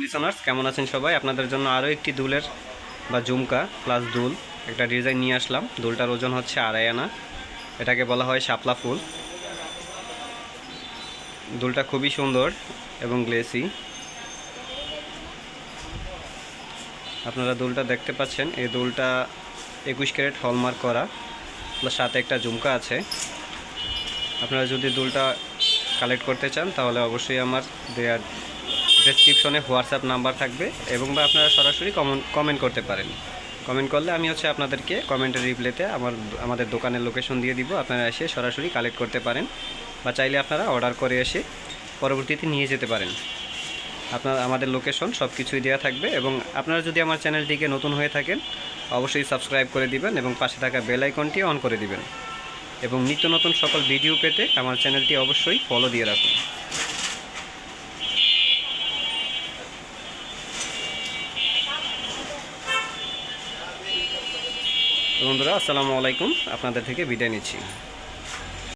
Listeners কেমন আছেন সবাই? আপনাদের জন্য আরও একটি দুলের বা জুমকা প্লাস দুল। একটা ডিজাইন নিয়ে আসলাম। দুলটার ওজন হচ্ছে আড়াই আনা। এটাকে বলা হয় শাপলা ফুল। দুলটা খুবই সুন্দর এবং গ্লেসি আপনারা দুলটা দেখতে পাচ্ছেন। এই দুলটা একুশ ক্যারেট হলমার্ক করা প্লাস সাথে একটা জুমকা আছে। আপনারা যদি দুলটা কালেক্ট করতে চান, তাহলে অবশ্যই আমার দেয়ার ডেসক্রিপশনে হোয়াটসঅ্যাপ নাম্বার থাকবে এবং বা আপনারা সরাসরি কমেন্ট করতে পারেন। কমেন্ট করলে আমি হচ্ছে আপনাদেরকে কমেন্টের রিপ্লেতে আমার, আমাদের দোকানের লোকেশন দিয়ে দিব। আপনারা এসে সরাসরি কালেক্ট করতে পারেন বা চাইলে আপনারা অর্ডার করে এসে পরবর্তীতে নিয়ে যেতে পারেন। আপনার, আমাদের লোকেশন সব কিছুই দেওয়া থাকবে এবং আপনারা যদি আমার চ্যানেলটিকে নতুন হয়ে থাকেন, অবশ্যই সাবস্ক্রাইব করে দিবেন এবং পাশে থাকা বেল আইকনটি অন করে দিবেন। এবং নিত্য নতুন সকল ভিডিও পেতে আমার চ্যানেলটি অবশ্যই ফলো দিয়ে রাখুন। বন্ধুরা আসসালামু আলাইকুম। আপনাদের থেকে বিদায় নিচ্ছি।